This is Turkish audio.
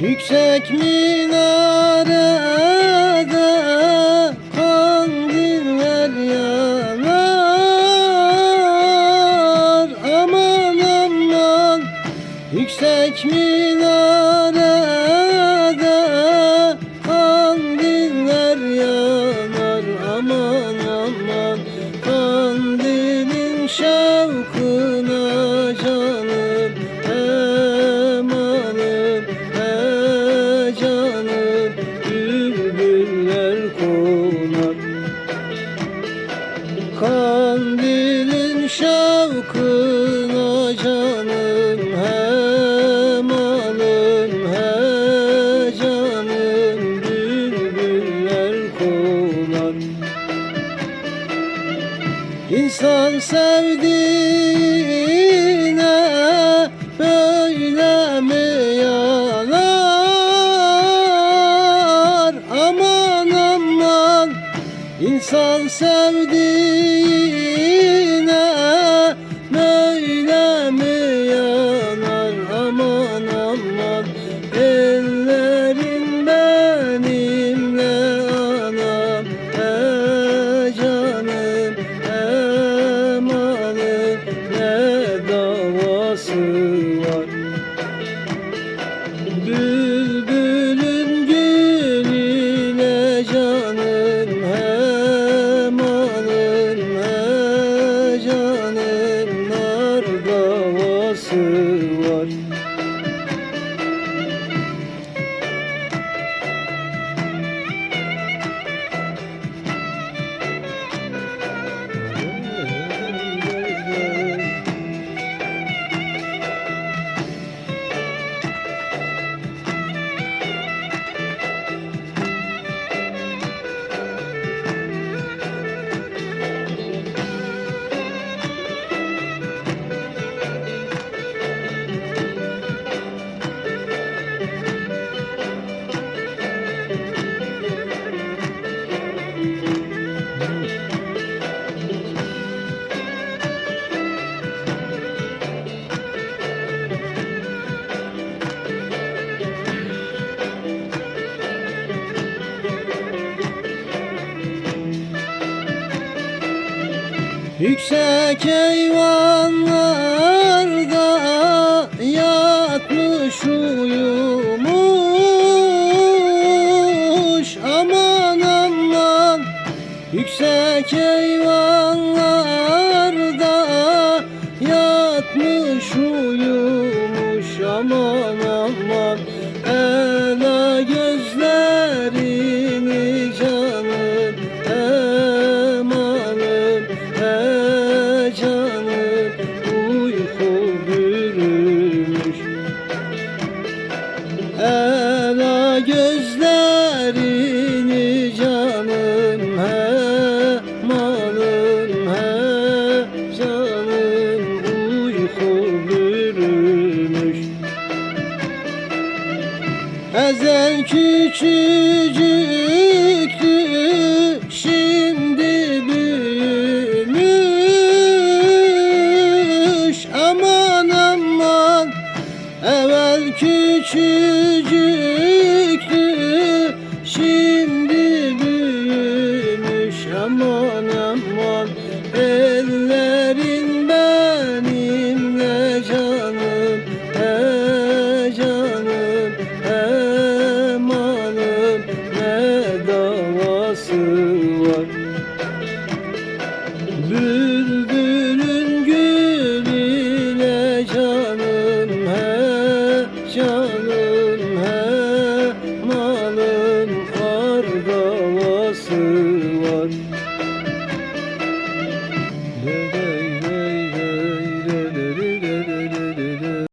Yüksek minarede Kandilin şevkına canım Hem alım he canım Bülbüller konar. İnsan sevdiğine böyle mi yanar? Aman aman İnsan sevdiğine Yüksek eyvanlarda yatmış uyumuş. Aman aman. Yüksek eyvanlarda yatmış uyumuş. Aman Ezel küçücüktü Blue.